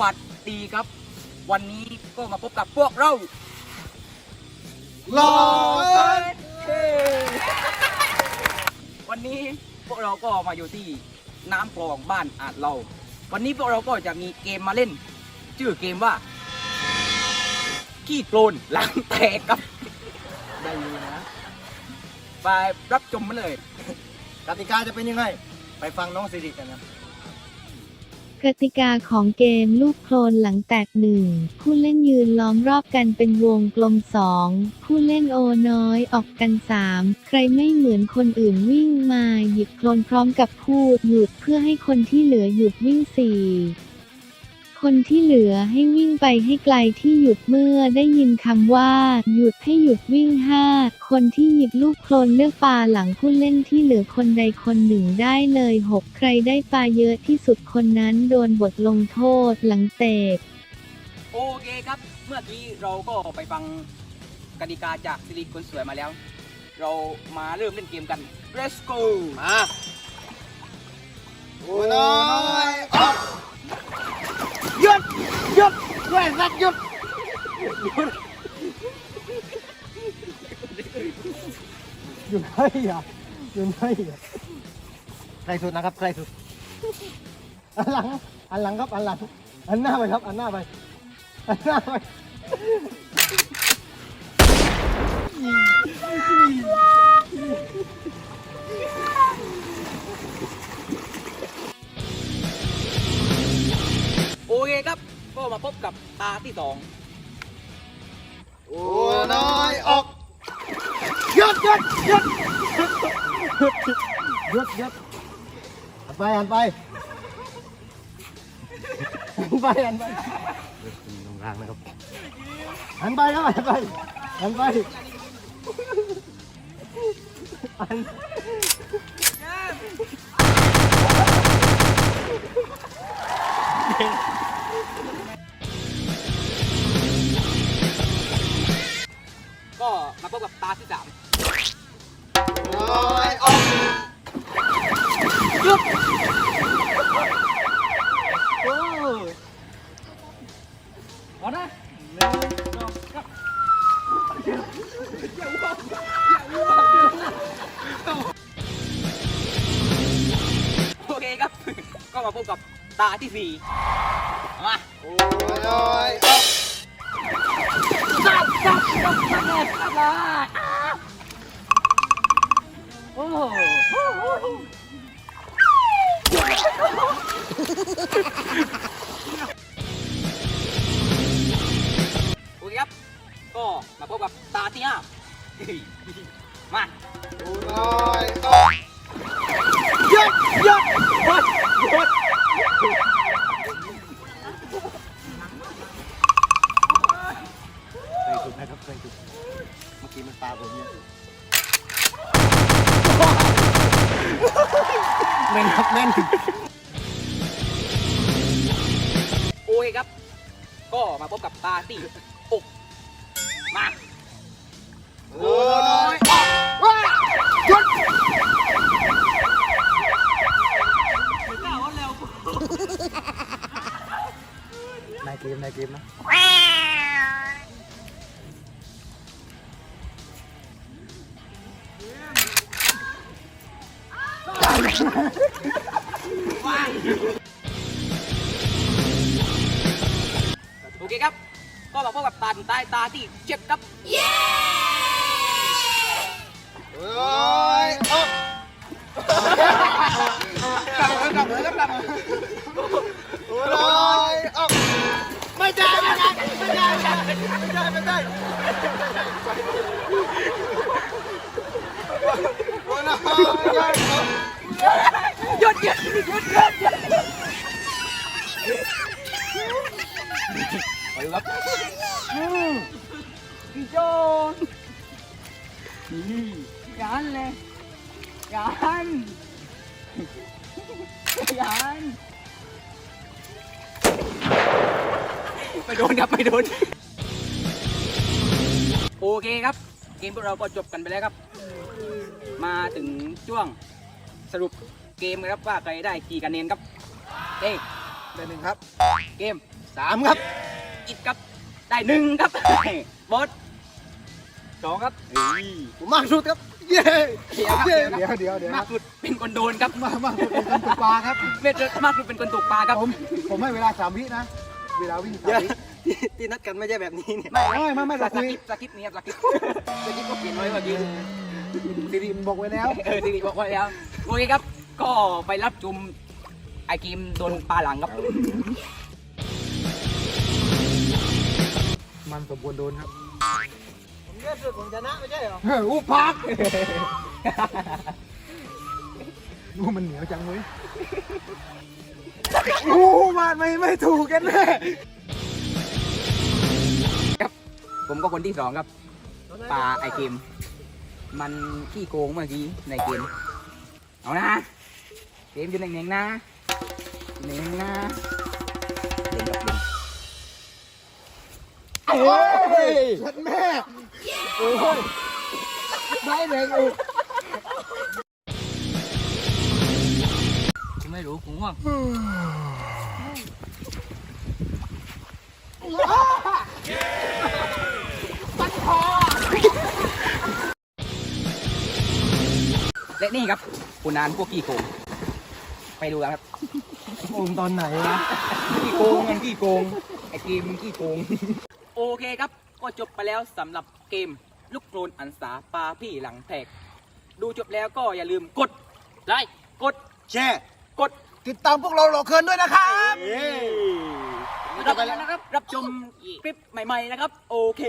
วัสดีครับ วันนี้ก็มาพบกับพวกเรารอเฮ้วันนี้พวกเราก็มาอยู่ที่น้ำคลองบ้านอาจเรา วันนี้พวกเราก็จะมีเกมมาเล่น ชื่อเกมว่า ขี้โคลนหลังแตกครับได้ยินนะไปรับชมมาเลยกติกาจะเป็นยังไง ไปฟังน้องสิริกันนะ กติกาของเกมลูกโคลนหลังแตกหนึ่งผู้เล่นยืนล้อมรอบกันเป็นวงกลมสองผู้เล่นโอน้อยออกกันสามใครไม่เหมือนคนอื่นวิ่งมาหยิบโคลนพร้อมกับพูดหยุดเพื่อให้คนที่เหลือหยุดวิ่งสี่ คนที่เหลือให้วิ่งไปให้ไกลที่หยุดเมื่อได้ยินคำว่า หยุดให้หยุดวิ่งห้าคนที่หยิบลูกโคลนเลือกปลาหลังผู้เล่นที่เหลือคนใดคนหนึ่งได้เลยหกใครได้ปลาเยอะที่สุดคนนั้นโดนบทลงโทษหลังเตะโอเคครับ เมื่อกี้เราก็ไปฟังกติกาจากซิลิคนสวยมาแล้ว เรามาเริ่มเล่นเกมกัน let's go มาโอ้น้อย ด้วยสัตว์หยุดอยู่ไหนอะอยู่ไหนอะใครสุดนะครับใครสุดอันหลังอันหลังครับอันหลังอันหน้าไปครับ อันหน้าไปอันหน้าไป มาพบกับตาที่สองโอ้น้อยออกหยุดหยุดหยุดหยุดหยุดหันไปหันไปหันไปหันไปตรงกลางนะครับหันไปครับหันไปหันไปหัน ก็มาพบกับตาที่สามน้อยออกโอ้เอนะหนึ่งสองสามโอเคครับ ก็มาพบกับตาที่สี่มา โอ้โหโอเคครับ ก็มาพบกับตาที่ห้ามาโอ้น้อยออกหยุดยุดยุด ม่นครับแม่นโอเคครับ ก็มาพบกับปาร์ตี้อกมา โอเคครับก็มาพบกับตาถึงใต้ตาที่เจ็ดครับโอ้ยออก หยุดหยุดหยุดหยุดหยุดไปรับพี่โจนนี่ยันเลยยันยันไปโดนครับไปโดน โอเคครับ เกมพวกเราก็จบกันไปแล้วครับ มาถึงช่วง สรุปเกมนะครับว่าใครได้กี่คะแนนครับเอ้เดือนหนึ่งครับ เกมสามครับอิดครับได้หนึ่งครับบอสสองครับเฮ้ยผมมากสุดครับเย้เดี๋ยวครับ เย้เดี๋ยวครับเดี๋ยวเดี๋ยวเดี๋ยวมากสุดเป็นคนโดนครับมากมากสุดเป็นคนตกปลาครับเม็ดมากสุดเป็นคนตกปลาครับผมผมให้เวลาสามวินะ เวลาวิ่งสามวิที่นัดกันไม่ใช่แบบนี้เนี่ยไม่ไม่ไม่ไม่สเราคุยกิปสกิปนี่ครับสกิปสกิปก็เปลี่ยนไว้เมื่อกี้สิริบอกไว้แล้วเออดีๆบอกไว้แล้ว โอเคครับ ก็ไปรับชมไอเกมโดนปลาหลังครับ มันสมควรโดนครับผมเลือกสุดผมชนะไม่ใช่เหรอเฮ้ยอุพักดูมันเหนียวจังเว้ยโอ้มาไม่ไม่ถูกกันแน่ผมก็คนที่สองครับ ปลาไอเกม มันขี้โกงเมื่อกี้ในเกม เอานะเกมอยู่หนึ่งๆนะหนึ่งนะเด่นกับเด่นโอ้ยฉันแม่โอ้ยได้แรงอุกไม่รู้กูง่วงและนี่ครับ คุณนานพวกขี้โกงไปดูกันครับอมตอนไหนวะขี้โกงมันขี้โกงไอเกมมันขี้โกงโอเคครับ ก็จบไปแล้วสำหรับเกมลูกโคลนอันสาปลาพี่หลังแตกดูจบแล้วก็อย่าลืมกดไลค์กดแช่กดติดตามพวกเราหลอกเคินด้วยนะครับรับนะครับรับชมคลิปใหม่ ๆ นะครับ โอเค